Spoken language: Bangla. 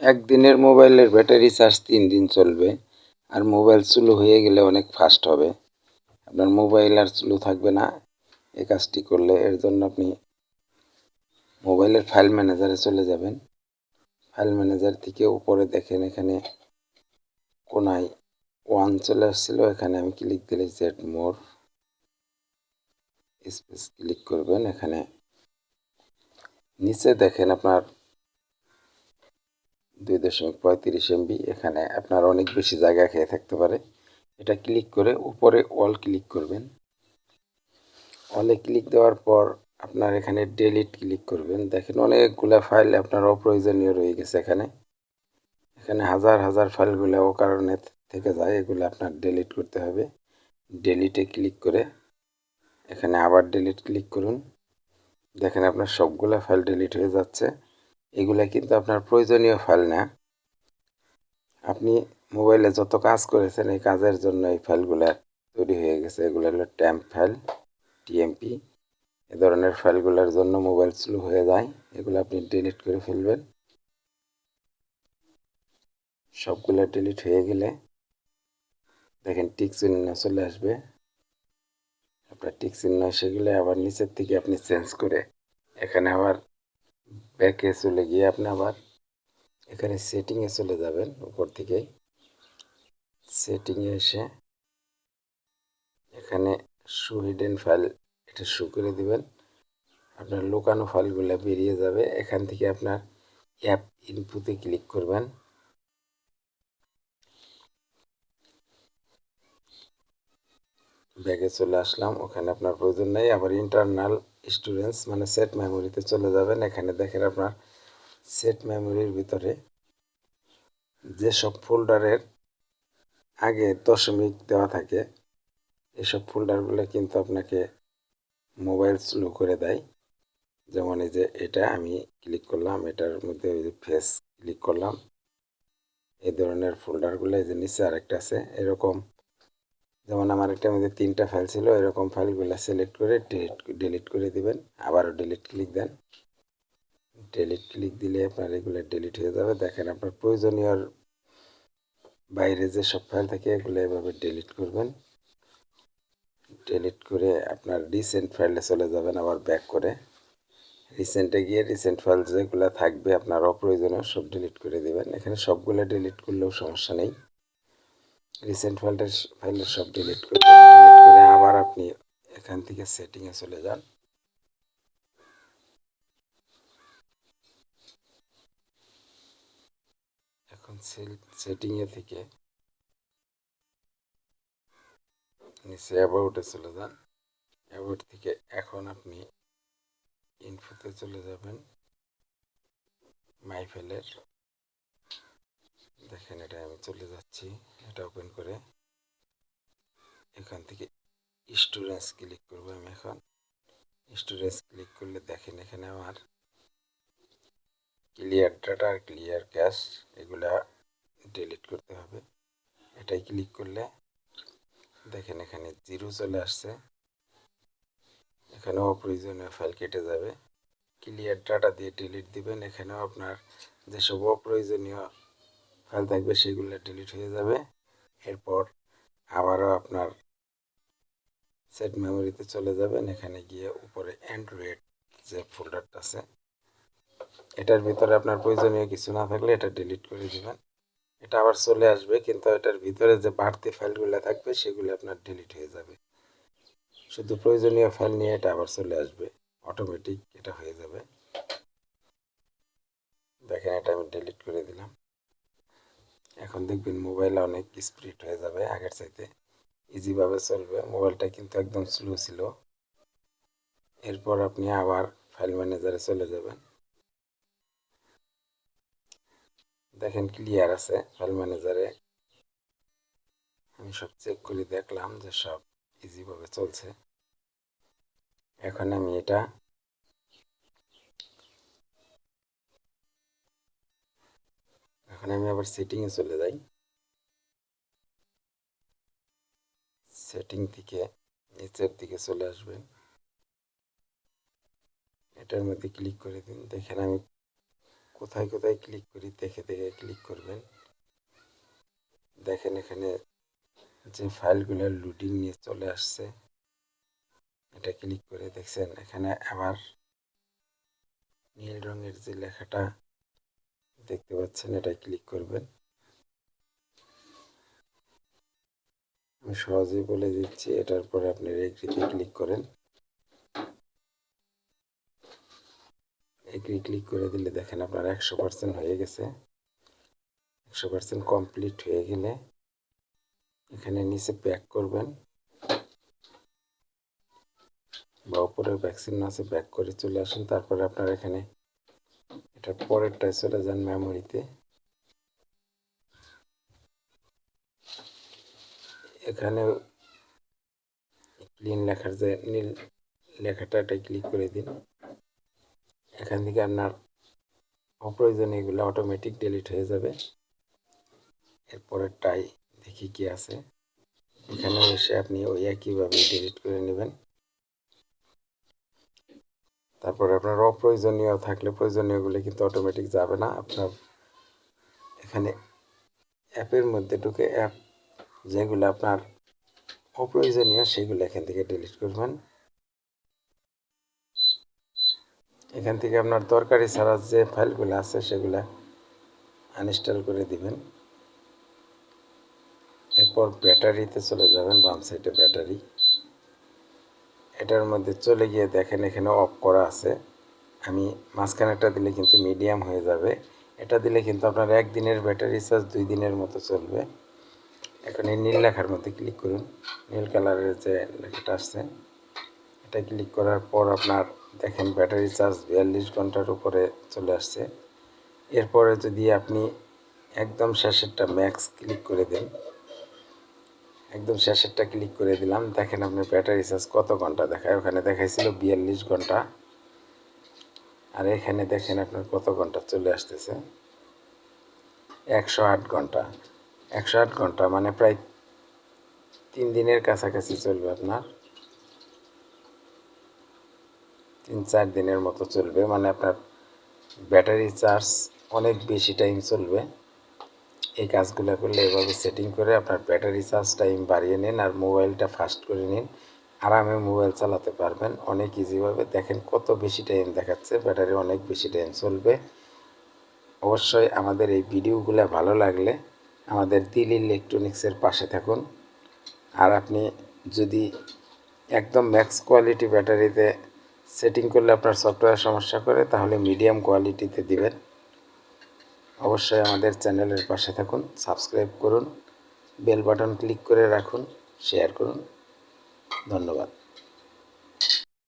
একদিনের মোবাইলের ব্যাটারি চার্জ তিন দিন চলবে, আর মোবাইল স্লো হয়ে গেলে অনেক ফাস্ট হবে। আপনার মোবাইল আর স্লো থাকবে না। এই কাজটি করলে এর জন্য আপনি মোবাইলের ফাইল ম্যানেজারে চলে যাবেন। ফাইল ম্যানেজার থেকে উপরে দেখেন এখানে কোনায় ওয়ান চলে আসছিল। এখানে আমি ক্লিক দিলে জেড মোর। স্পেস ক্লিক করবেন এখানে। নিচে দেখেন আপনার দুই দশমিক পঁয়ত্রিশ এমবি, এখানে আপনার অনেক বেশি জায়গা খেয়ে থাকতে পারে। এটা ক্লিক করে উপরে অল ক্লিক করবেন। অলে ক্লিক দেওয়ার পর আপনার এখানে ডেলিট ক্লিক করবেন। দেখেন অনেকগুলো ফাইল আপনার অপ্রয়োজনীয় রয়ে গেছে এখানে। এখানে হাজার হাজার ফাইলগুলো ও কারণে থেকে যায়, এগুলো আপনার ডিলিট করতে হবে। ডিলিটে ক্লিক করে এখানে আবার ডিলিট ক্লিক করুন। দেখেন আপনার সবগুলো ফাইল ডিলিট হয়ে যাচ্ছে। এগুলা কিন্তু আপনার প্রয়োজনীয় ফাইল না। আপনি মোবাইলে যত কাজ করেছেন এই কাজের জন্য এই ফাইলগুলো তৈরি হয়ে গেছে। এগুলো হলো ট্যাম্প ফাইল টিএমপি এ ধরনের ফাইলগুলোর জন্য মোবাইল স্লো হয়ে যায়। এগুলো আপনি ডিলিট করে ফেলবেন। সবগুলো ডিলিট হয়ে গেলে দেখেন টিক চিহ্ন চলে আসবে। আপনার টিক চিহ্ন এসে গেলে আবার নিচের থেকে আপনি চেঞ্জ করে এখানে আবার ব্যাকে চলে গিয়ে আপনি আবার এখানে সেটিংয়ে চলে যাবেন উপর থেকে। সেটিংয়ে এসে এখানে শু হিডেন ফাইল এটা শু করে দিবেন। আপনার লুকানো ফাইলগুলো বেরিয়ে যাবে। এখান থেকে আপনার অ্যাপ ইনপুতে ক্লিক করবেন। ব্যাগে চলে আসলাম। ওখানে আপনার প্রয়োজন নেই। আবার ইন্টারনাল স্টোরেজ মানে সেট মেমোরিতে চলে যাবেন। এখানে দেখেন আপনার সেট মেমোরির ভিতরে যেসব ফোল্ডারের আগে দশমিক দেওয়া থাকে, এসব ফোল্ডারগুলো কিন্তু আপনাকে মোবাইল স্লো করে দেয়। যেমন এই যে এটা আমি ক্লিক করলাম, এটার মধ্যে ওই যে ফেস ক্লিক করলাম। এই ধরনের ফোল্ডারগুলো এই যে নিচে আরেকটা আছে, এরকম যেমন আমার একটা মধ্যে তিনটা ফাইল ছিল, এরকম ফাইলগুলো সিলেক্ট করে ডিলিট ডিলিট করে দিবেন। আবারও ডিলিট ক্লিক দেন। ডিলিট ক্লিক দিলে আপনার এগুলো ডিলিট হয়ে যাবে। দেখেন আপনার প্রয়োজনীয় বাইরে যে সব ফাইল থাকে, এগুলো এভাবে ডিলিট করবেন। ডিলিট করে আপনার রিসেন্ট ফাইলে চলে যাবেন আবার ব্যাক করে। রিসেন্টে গিয়ে রিসেন্ট ফাইল যেগুলো থাকবে, আপনার অপ্রয়োজনীয় সব ডিলিট করে দেবেন। এখানে সবগুলো ডিলিট করলেও সমস্যা নেই। রিসেন্ট ফাইলটা ফাইলের সব ডিলিট করে ডিলিট করে আবার আপনি এখান থেকে সেটিংয়ে চলে যান। এখন সেটিংয়ে থেকে নিচে অ্যাবাউটে চলে যান। অ্যাবাউট থেকে এখন আপনি ইনফোতে চলে যাবেন। মাই ফাইলের দেখেন এটা আমি চলে যাচ্ছি। এটা ওপেন করে এখান থেকে স্টোরেজ ক্লিক করব আমি এখন। স্টোরেজ ক্লিক করলে দেখেন, এখানে আমার ক্লিয়ার ডাটা আর ক্লিয়ার ক্যাশ এগুলা ডিলিট করতে হবে। এটাই ক্লিক করলে দেখেন, এখানে জিরো চলে আসছে। এখানেও অপ্রয়োজনীয় ফাইল কেটে যাবে। ক্লিয়ার ডাটা দিয়ে ডিলিট দিবেন। এখানেও আপনার যেসব অপ্রয়োজনীয় ফাইল থাকবে সেগুলো ডিলিট হয়ে যাবে। এরপর আবারও আপনার সেট মেমোরিতে চলে যাবেন। এখানে গিয়ে উপরে অ্যান্ড্রয়েড যে ফোল্ডারটা আছে, এটার ভিতরে আপনার প্রয়োজনীয় কিছু না থাকলে এটা ডিলিট করে দেবেন। এটা আবার চলে আসবে, কিন্তু এটার ভিতরে যে বাড়তি ফাইলগুলো থাকবে, সেগুলো আপনার ডিলিট হয়ে যাবে। শুধু প্রয়োজনীয় ফাইল নিয়ে এটা আবার চলে আসবে। অটোমেটিক এটা হয়ে যাবে। দেখেন এটা আমি ডিলিট করে দিলাম। এখন দেখবেন মোবাইল অনেক স্পিড হয়ে যাবে আগের চাইতে। ইজিভাবে চলবে। মোবাইলটা কিন্তু একদম স্লো ছিল। এরপর আপনি আবার ফাইল ম্যানেজারে চলে যাবেন। দেখেন ক্লিয়ার আছে ফাইল ম্যানেজারে আমি সব চেক করে দেখলাম যে সব ইজিভাবে চলছে। এখন আমি এটা এখন আমি আবার সেটিংয়ে চলে যাই। সেটিং থেকে নিচের দিকে চলে আসবেন। এটার মধ্যে ক্লিক করে দিন। দেখেন আমি কোথায় কোথায় ক্লিক করি, দেখে দেখে ক্লিক করবেন। দেখেন এখানে যে ফাইলগুলো লুডিং নিয়ে চলে আসছে, এটা ক্লিক করে দেখছেন। এখানে আবার নীল রঙের যে লেখাটা দেখতে পাচ্ছেন, এটা ক্লিক করবেন। আমি সহজেই বলে দিচ্ছি, এটার পরে আপনি এগ্রিতে ক্লিক করেন। এগ্রি ক্লিক করে দিলে দেখেন আপনার একশো পার্সেন্ট হয়ে গেছে। একশো পার্সেন্ট কমপ্লিট হয়ে গেলে এখানে নিচে ব্যাক করবেন। বা উপরে ভ্যাকসিন আছে ব্যাক করে চলে আসুন। তারপরে আপনার এখানে এটার পরেরটায় চলে যান মেমোরিতে এখানে ক্লিন লেখার যে নীল লেখাটা এটা ক্লিক করে দিন। এখান থেকে আপনার অপ্রয়োজনীয় এগুলো অটোমেটিক ডিলিট হয়ে যাবে। এরপরেরটাই দেখি কি আছে। এখানে এসে আপনি ওই একইভাবে ডিলিট করে নেবেন। তারপরে আপনার অপ্রয়োজনীয় থাকলে প্রয়োজনীয়গুলো কিন্তু অটোমেটিক যাবে না। আপনার এখানে অ্যাপের মধ্যে ঢুকে অ্যাপ যেগুলো আপনার অপ্রয়োজনীয় সেগুলো এখান থেকে ডিলিট করবেন। এখান থেকে আপনার দরকারি ছাড়া যে ফাইলগুলো আছে সেগুলো আনইনস্টল করে দিবেন। এরপর ব্যাটারিতে চলে যাবেন, বাম সাইডে ব্যাটারি। এটার মধ্যে চলে গিয়ে দেখেন এখানে অফ করা আছে। আমি মাঝখানেরটা দিলে কিন্তু মিডিয়াম হয়ে যাবে। এটা দিলে কিন্তু আপনার একদিনের ব্যাটারি চার্জ দুই দিনের মতো চলবে। এখন এই নীল লেখার মধ্যে ক্লিক করুন। নীল কালারের যে লেখাটা আসছে, এটা ক্লিক করার পর আপনার দেখেন ব্যাটারি চার্জ বিয়াল্লিশ ঘণ্টার উপরে চলে আসছে। এরপরে যদি আপনি একদম শেষেরটা ম্যাক্স ক্লিক করে দেন একদম শেষেরটা ক্লিক করে দিলাম। দেখেন আপনি ব্যাটারি চার্জ কত ঘণ্টা দেখায়? ওখানে দেখাইছিল বিয়াল্লিশ ঘণ্টা। আর এখানে দেখেন আপনার কত ঘণ্টা চলে আসতেছে? একশো আট ঘণ্টা। একশো আট ঘণ্টা মানে প্রায় তিন দিনের কাছাকাছি চলবে আপনার। তিন চার দিনের মতো চলবে। মানে আপনার ব্যাটারি চার্জ অনেক বেশি টাইম চলবে। এই কাজগুলো করলে এভাবে সেটিং করে আপনার ব্যাটারি চার্জ টাইম বাড়িয়ে নিন আর মোবাইলটা ফাস্ট করে নিন। আরামে মোবাইল চালাতে পারবেন। অনেক ইজিভাবে দেখেন কত বেশি টাইম দেখাচ্ছে ব্যাটারি অনেক বেশি টাইম চলবে। অবশ্যই আমাদের এই ভিডিওগুলো ভালো লাগলে আমাদের দিল ইলেকট্রনিক্সের পাশে থাকুন। আর আপনি যদি একদম ম্যাক্স কোয়ালিটি ব্যাটারিতে সেটিং করলে আপনার সফটওয়্যার সমস্যা করে, তাহলে মিডিয়াম কোয়ালিটিতে দিবেন। অবশ্যই আমাদের চ্যানেলের পাশে থাকুন, সাবস্ক্রাইব করুন, বেল বাটন ক্লিক করে রাখুন, শেয়ার করুন। ধন্যবাদ।